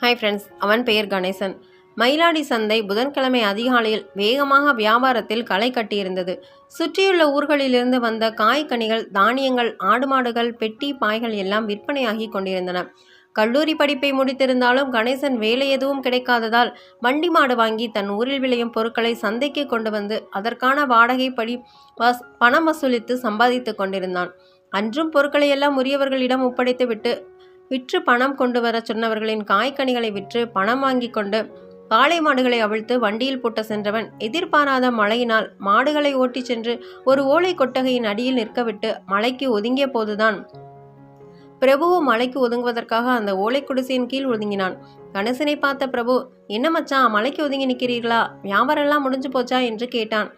Hi friends அவன் பெயர் கணேசன். மயிலாடி சந்தை புதன்கிழமை அதிகாலையில் வேகமாக வியாபாரத்தில் களை கட்டியிருந்தது. சுற்றியுள்ள ஊர்களிலிருந்து வந்த காய்கனிகள் தானியங்கள் ஆடு மாடுகள் பெட்டி பாய்கள் எல்லாம் விற்பனையாகி கொண்டிருந்தன. கல்லூரி படிப்பை முடித்திருந்தாலும் கணேசன் வேலை எதுவும் கிடைக்காததால் வண்டி மாடு வாங்கி தன் ஊரில் விளையும் பொருட்களை சந்தைக்கு கொண்டு வந்து அதற்கான வாடகைப்படி வஸ் பணம் வசூலித்து சம்பாதித்து கொண்டிருந்தான். அன்றும் பொருட்களை எல்லாம் உரியவர்களிடம் ஒப்படைத்துவிட்டு விற்று பணம் கொண்டு வர சொன்னவர்களின் காய்கனிகளை விற்று பணம் வாங்கி கொண்டு காளை மாடுகளை அவிழ்த்து வண்டியில் போட்ட சென்றவன் எதிர்பாராத மழையினால் மாடுகளை ஓட்டிச் சென்று ஒரு ஓலை கொட்டகையின் அடியில் நிற்கவிட்டு மலைக்கு ஒதுங்கிய போதுதான். பிரபுவும் மலைக்கு ஒதுங்குவதற்காக அந்த ஓலை குடிசையின் கீழ் ஒதுங்கினான். கணேசனை பார்த்த பிரபு என்ன மச்சான் மலைக்கு ஒதுங்கி நிற்கிறீர்களா வியாபாரம் எல்லாம் முடிஞ்சு போச்சா? என்று கேட்டான்.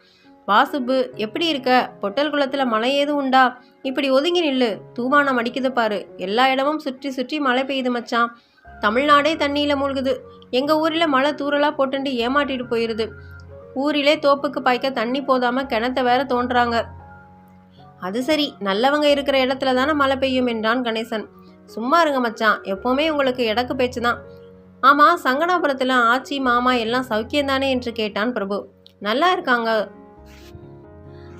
வாசுப்பு எப்படி இருக்க? பொட்டல் குளத்துல மழை ஏதும் உண்டா? இப்படி ஒதுங்கி நில்லு. தூவானம் அடிக்குது பாரு. எல்லா இடமும் சுற்றி சுற்றி மழை பெய்யுது மச்சான். தமிழ்நாடே தண்ணியில மூழ்குது. எங்க ஊர்ல மழை தூரலா போட்டுண்டு ஏமாட்டிட்டு போயிருது. ஊரிலே தோப்புக்கு பாய்க்க தண்ணி போதாம கிணத்த வேற தோன்றாங்க அது சரி. நல்லவங்க இருக்கிற இடத்துல தானே மழை பெய்யும் என்றான் கணேசன். சும்மா இருங்க மச்சான். எப்பவுமே உங்களுக்கு இடக்கு பேச்சு தான். ஆமா சங்கனாபுரத்துல ஆச்சி மாமா எல்லாம் சௌக்கியம்தானே? என்று கேட்டான் பிரபு. நல்லா இருக்காங்க.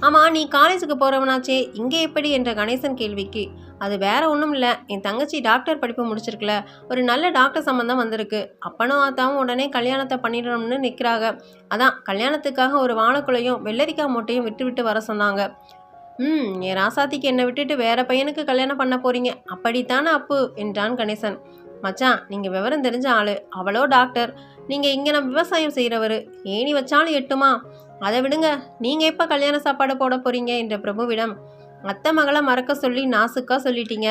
ஆமா நீ காலேஜுக்கு போறவனாச்சே இங்கே எப்படி என்ற கணேசன் கேள்விக்கு. அது வேற ஒன்றும் இல்லை என் தங்கச்சி டாக்டர் படிப்பு முடிச்சிருக்குல ஒரு நல்ல டாக்டர் சம்மந்தம் வந்திருக்கு. அப்பனும் ஆத்தாவும் உடனே கல்யாணத்தை பண்ணிடணும்னு நிற்கிறாங்க அதான் கல்யாணத்துக்காக ஒரு வாழைக்குலையும் வெள்ளரிக்காய் மூட்டையும் விட்டு விட்டு வர சொன்னாங்க. ம் என் ராசாத்திக்கு என்னை விட்டுட்டு வேற பையனுக்கு கல்யாணம் பண்ண போறீங்க. அப்படித்தானே அப்பு? என்றான் கணேசன். மச்சான் நீங்கள் விவரம் தெரிஞ்ச ஆள். அவளோ டாக்டர் நீங்கள் இங்கே நம்ம விவசாயம் செய்கிறவர் ஏணி வச்சாலும் எட்டுமா? அதை விடுங்க. நீங்கள் எப்போ கல்யாண சாப்பாடு போட போகிறீங்க என்ற பிரபுவிடம் அத்தை மகளை மறக்க சொல்லி நாசுக்கா சொல்லிட்டீங்க.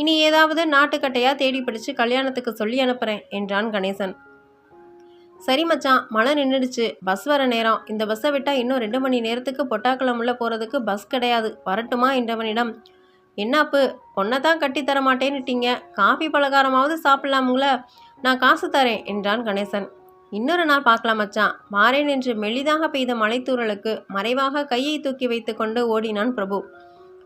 இனி ஏதாவது நாட்டுக்கட்டையாக தேடி பிடிச்சு கல்யாணத்துக்கு சொல்லி அனுப்புகிறேன் என்றான் கணேசன். சரி மச்சான் மழை நின்றுடுச்சு பஸ் வர நேரம். இந்த பஸ்ஸை விட்டால் இன்னும் ரெண்டு மணி நேரத்துக்கு பொட்டாக்குளமுள்ள போகிறதுக்கு பஸ் கிடையாது. வரட்டுமா? என்றவனிடம் என்னாப்பு பொண்ணை தான் கட்டி தர மாட்டேன்னுட்டீங்க. காஃபி பலகாரமாவது சாப்பிட்லாமுங்கள நான் காசு தரேன் என்றான் கணேசன். இன்னொரு நாள் பார்க்கலாம் மச்சான். மாறேன் என்று மெலிதாக பெய்த மலைத்தூரலுக்கு மறைவாக கையை தூக்கி வைத்துக்கொண்டு ஓடினான் பிரபு.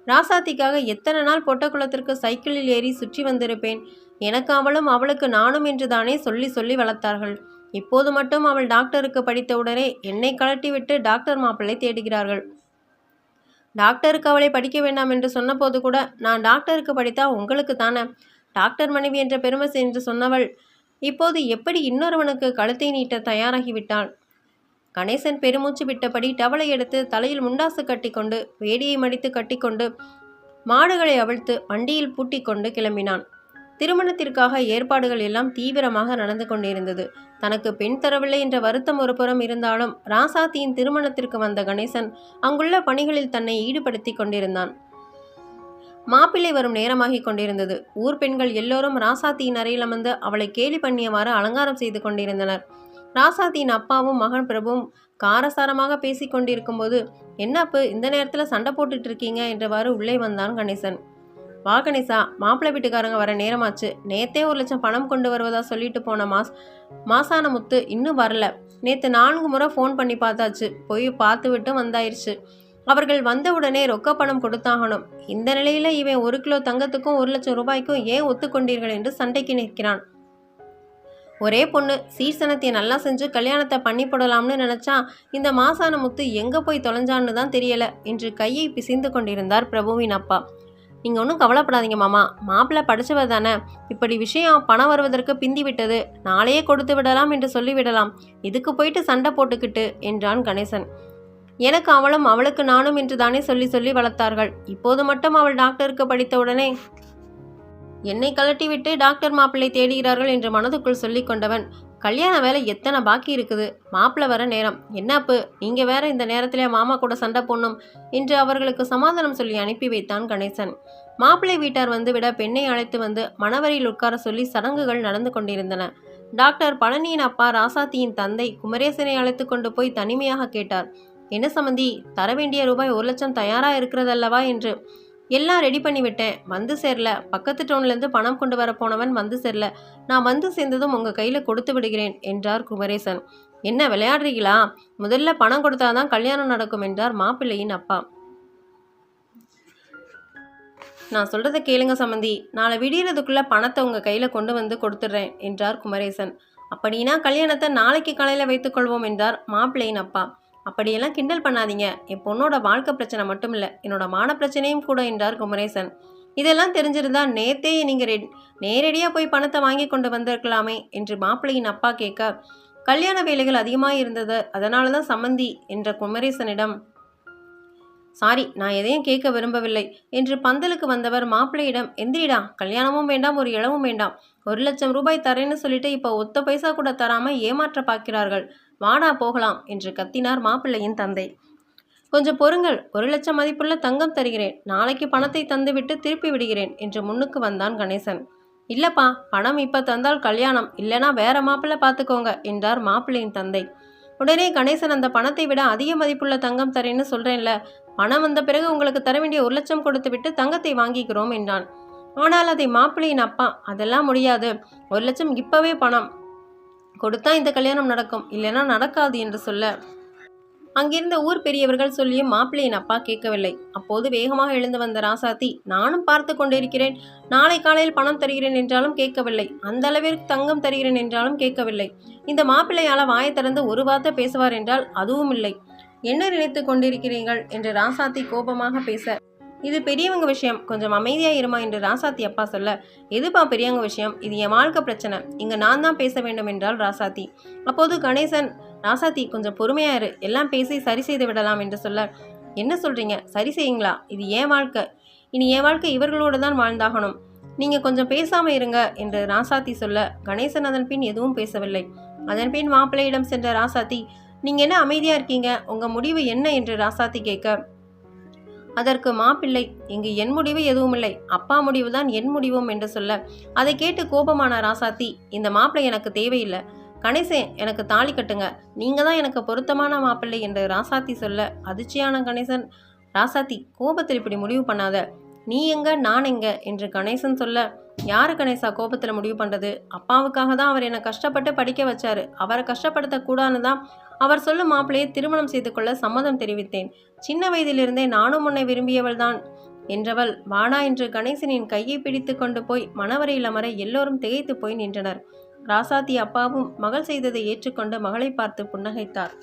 ராசாத்திக்காக எத்தனை நாள் பொட்டக்குளத்திற்கு சைக்கிளில் ஏறி சுற்றி வந்திருப்பேன்? எனக்கு அவளும் அவளுக்கு நானும் என்று தானே சொல்லி சொல்லி வளர்த்தார்கள். இப்போது மட்டும் அவள் டாக்டருக்கு படித்தவுடனே என்னை கலட்டிவிட்டு டாக்டர் மாப்பிள்ளை தேடுகிறார்கள். டாக்டருக்கு அவளை படிக்க வேண்டாம் என்று சொன்னபோது கூட நான் டாக்டருக்கு படித்தா உங்களுக்கு தானே டாக்டர் மனைவி என்ற பெருமை என்று சொன்னவள் இப்போது எப்படி இன்னொருவனுக்கு கழுத்தை நீட்ட தயாராகிவிட்டான்? கணேசன் பெருமூச்சு விட்டபடி டவலை எடுத்து தலையில் முண்டாசு கட்டிக்கொண்டு வேடியை மடித்து கட்டிக்கொண்டு மாடுகளை அவிழ்த்து வண்டியில் பூட்டிக் கொண்டு கிளம்பினான். திருமணத்திற்காக ஏற்பாடுகள் எல்லாம் தீவிரமாக நடந்து கொண்டிருந்தது. தனக்கு பெண் தரவில்லை என்ற வருத்தம் ஒரு புறம் இருந்தாலும் ராசாத்தியின் திருமணத்திற்கு வந்த கணேசன் அங்குள்ள பணிகளில் தன்னை ஈடுபடுத்தி கொண்டிருந்தான். மாப்பிள்ளை வரும் நேரமாகிக் கொண்டிருந்தது. ஊர் பெண்கள் எல்லோரும் ராசாத்தியின் அறையில் அமர்ந்து அவளை கேலி பண்ணியவாறு அலங்காரம் செய்து கொண்டிருந்தனர். ராசாத்தியின் அப்பாவும் மகன் பிரபுவும் காரசாரமாக பேசி கொண்டிருக்கும்போது போது என்னப்பு இந்த நேரத்தில் சண்டை போட்டுட்டு இருக்கீங்க? என்றவாறு உள்ளே வந்தான் கணேசன். வா கணேசா மாப்பிள்ளை வீட்டுக்காரங்க வர நேரமாச்சு. நேத்தே ஒரு லட்சம் பணம் கொண்டு வருவதா சொல்லிட்டு போன மாஸ் மாசான முத்து இன்னும் வரல. நேற்று நான்கு முறை ஃபோன் பண்ணி பார்த்தாச்சு. போய் பார்த்து விட்டு வந்தாயிருச்சு. அவர்கள் வந்தவுடனே ரொக்க பணம் கொடுத்தாகணும். இந்த நிலையில இவன் ஒரு கிலோ தங்கத்துக்கும் ஒரு லட்சம் ரூபாய்க்கும் ஏன் ஒத்துக்கொண்டீர்கள் என்று சண்டைக்கு நிற்கிறான். ஒரே பொண்ணு சீசனத்தை நல்லா செஞ்சு கல்யாணத்தை பண்ணி போடலாம்னு நினைச்சா இந்த மாசான முத்து எங்க போய் தொலைஞ்சான்னு தான் தெரியல என்று கையை பிசைந்து கொண்டிருந்தார் பிரபுவின் அப்பா. நீங்கள் ஒன்றும் கவலைப்படாதீங்க மாமா மாப்பிள்ளை படித்தவர் தானே. இப்படி விஷயம் பணம் வருவதற்கு பிந்தி விட்டது. நாளையே கொடுத்து விடலாம் என்று சொல்லிவிடலாம். இதுக்கு போயிட்டு சண்டை போட்டுக்கிட்டு என்றான் கணேசன். எனக்கு அவளும் அவளுக்கு நானும் என்று தானே சொல்லி சொல்லி வளர்த்தார்கள். இப்போது மட்டும் அவள் டாக்டருக்கு படித்தவுடனே என்னை கலட்டிவிட்டு டாக்டர் மாப்பிள்ளை தேடுகிறார்கள் என்று மனதுக்குள் சொல்லி கொண்டவன் கல்யாண வேலை எத்தனை பாக்கி இருக்குது? மாப்பிள்ளை வர நேரம். என்னப்பு நீங்க வேற இந்த நேரத்திலே மாமா கூட சண்டை போடணும் என்று அவர்களுக்கு சமாதானம் சொல்லி அனுப்பி வைத்தான் கணேசன். மாப்பிள்ளை வீட்டார் வந்துவிட பெண்ணை அழைத்து வந்து மணவரையில் உட்கார சொல்லி சடங்குகள் நடந்து கொண்டிருந்தன. டாக்டர் பழனியின் அப்பா ராசாத்தியின் தந்தை குமரேசனை அழைத்து கொண்டு போய் தனிமையாக கேட்டார். என்ன சம்மந்தி தர வேண்டிய ரூபாய் ஒரு லட்சம் தயாராக இருக்கிறதல்லவா என்று. எல்லாம் ரெடி பண்ணிவிட்டேன் வந்து சேரல. பக்கத்து டவுன்லேருந்து பணம் கொண்டு வர போனவன் வந்து சேரல. நான் வந்து சேர்ந்ததும் உங்கள் கையில் கொடுத்து விடுகிறேன் என்றார் குமரேசன். என்ன விளையாடுறீங்களா? முதல்ல பணம் கொடுத்தாதான் கல்யாணம் நடக்கும் என்றார் மாப்பிள்ளையின் அப்பா. நான் சொல்கிறத கேளுங்க சம்மந்தி நாளை விடியறதுக்குள்ள பணத்தை உங்கள் கையில் கொண்டு வந்து கொடுத்துட்றேன் என்றார் குமரேசன். அப்படின்னா கல்யாணத்தை நாளைக்கு காலையில் வைத்துக்கொள்வோம் என்றார் மாப்பிள்ளையின் அப்பா. அப்படியெல்லாம் கிண்டல் பண்ணாதீங்க. என் பொண்ணோட வாழ்க்கை பிரச்சனை மட்டும் இல்லை என்னோட மான பிரச்சனையும் கூட என்றார் குமரேசன். இதெல்லாம் தெரிஞ்சிருந்தா நேத்தே நீங்கள் ரெட் நேரடியாக போய் பணத்தை வாங்கி கொண்டு வந்திருக்கலாமே என்று மாப்பிள்ளையின் அப்பா கேட்க கல்யாண வேலைகள் அதிகமாக இருந்தது அதனால தான் சம்மந்தி என்ற குமரேசனிடம் சாரி நான் எதையும் கேட்க விரும்பவில்லை என்று பந்தலுக்கு வந்தவர் மாப்பிள்ளையிடம் எந்திரிடா கல்யாணமும் வேண்டாம் ஒரு இளவும் வேண்டாம். ஒரு லட்சம் ரூபாய் தரேன்னு சொல்லிட்டு இப்போ ஒத்த பைசா கூட தராமல் ஏமாற்ற பார்க்கிறார்கள். வாடா போகலாம் என்று கத்தினார் மாப்பிள்ளையின் தந்தை. கொஞ்சம் பொறுங்கள் ஒரு லட்சம் மதிப்புள்ள தங்கம் தருகிறேன். நாளைக்கு பணத்தை தந்துவிட்டு திருப்பி விடுகிறேன் என்று முன்னுக்கு வந்தான் கணேசன். இல்லப்பா பணம் இப்ப தந்தால் கல்யாணம் இல்லைனா வேற மாப்பிள்ளை பார்த்துக்கோங்க என்றார் மாப்பிள்ளையின் தந்தை. உடனே கணேசன் அந்த பணத்தை விட அதிக மதிப்புள்ள தங்கம் தரேன்னு சொல்றேன்ல பணம் வந்த பிறகு உங்களுக்கு தர வேண்டிய ஒரு லட்சம் கொடுத்து விட்டு தங்கத்தை வாங்கிக்கிறோம் என்றான். ஆனால் அதை மாப்பிள்ளையின் அப்பா அதெல்லாம் முடியாது. ஒரு லட்சம் இப்பவே பணம். கொடுத்தா இந்த கல்யாணம் நடக்கும் இல்லைன்னா நடக்காது என்று சொல்ல. அங்கிருந்த ஊர் பெரியவர்கள் சொல்லியும் மாப்பிள்ளையின் அப்பா கேட்கவில்லை. அப்போது வேகமாக எழுந்து வந்த ராசாத்தி நானும் பார்த்து கொண்டிருக்கிறேன். நாளை காலையில் பணம் தருகிறேன் என்றாலும் கேட்கவில்லை. அந்த அளவிற்கு தங்கம் தருகிறேன் என்றாலும் கேட்கவில்லை. இந்த மாப்பிள்ளையால் வாயை திறந்து ஒரு வார்த்தை பேசுவார் என்றால் அதுவும் இல்லை. என்ன நினைத்து கொண்டிருக்கிறீர்கள்? என்று ராசாத்தி கோபமாக பேச இது பெரியவங்க விஷயம். கொஞ்சம் அமைதியாக இருமா என்று ராசாத்தி அப்பா சொல்ல எதுப்பா பெரியவங்க விஷயம்? இது என் வாழ்க்கை பிரச்சனை. இங்கே நான் தான் பேச வேண்டும் என்றால் ராசாத்தி. அப்போது கணேசன் ராசாத்தி கொஞ்சம் பொறுமையா இரு. எல்லாம் பேசி சரி செய்து விடலாம் என்று சொல்ல என்ன சொல்கிறீங்க சரி செய்யுங்களா? இது என் வாழ்க்கை. இனி என் வாழ்க்கை இவர்களோடு தான் வாழ்ந்தாகணும். நீங்கள் கொஞ்சம் பேசாமல் இருங்க என்று ராசாத்தி சொல்ல கணேசன் அதன் பின் எதுவும் பேசவில்லை. அதன் பின் மாப்பிள்ளையிடம் சென்ற ராசாத்தி நீங்கள் என்ன அமைதியாக இருக்கீங்க? உங்கள் முடிவு என்ன? என்று ராசாத்தி கேட்க அதற்கு மாப்பிள்ளை இங்கு என் முடிவு எதுவுமில்லை. அப்பா முடிவுதான் என் முடிவும் என்று சொல்ல அதை கேட்டு கோபமான ராசாத்தி இந்த மாப்பிள்ளை எனக்கு தேவையில்லை. கணேசன் எனக்கு தாலி கட்டுங்க. நீங்கள் தான் எனக்கு பொருத்தமான மாப்பிள்ளை என்று ராசாத்தி சொல்ல அதிர்ச்சியான கணேசன். ராசாத்தி கோபத்தில் இப்படி முடிவு பண்ணாத. நீ எங்க நான் எங்க என்று கணேசன் சொல்ல யாரு கணேசா கோபத்தில் முடிவு பண்ணுறது அப்பாவுக்காக தான் அவர் என்னை கஷ்டப்பட்டு படிக்க வச்சாரு. அவரை கஷ்டப்படுத்தக்கூடாதுன்னு தான் அவர் சொல்லும் மாப்பிள்ளையை திருமணம் செய்து கொள்ள சம்மதம் தெரிவித்தேன். சின்ன வயதிலிருந்தே நானும் உன்னை விரும்பியவள்தான் என்றவள் வாடா என்று கணேசனின் கையை பிடித்து கொண்டு போய் மணவரையில் அமர எல்லோரும் திகைத்து போய் நின்றனர். ராசாத்தி அப்பாவும் மகள் செய்ததை ஏற்றுக்கொண்டு மகளை பார்த்து புன்னகைத்தார்.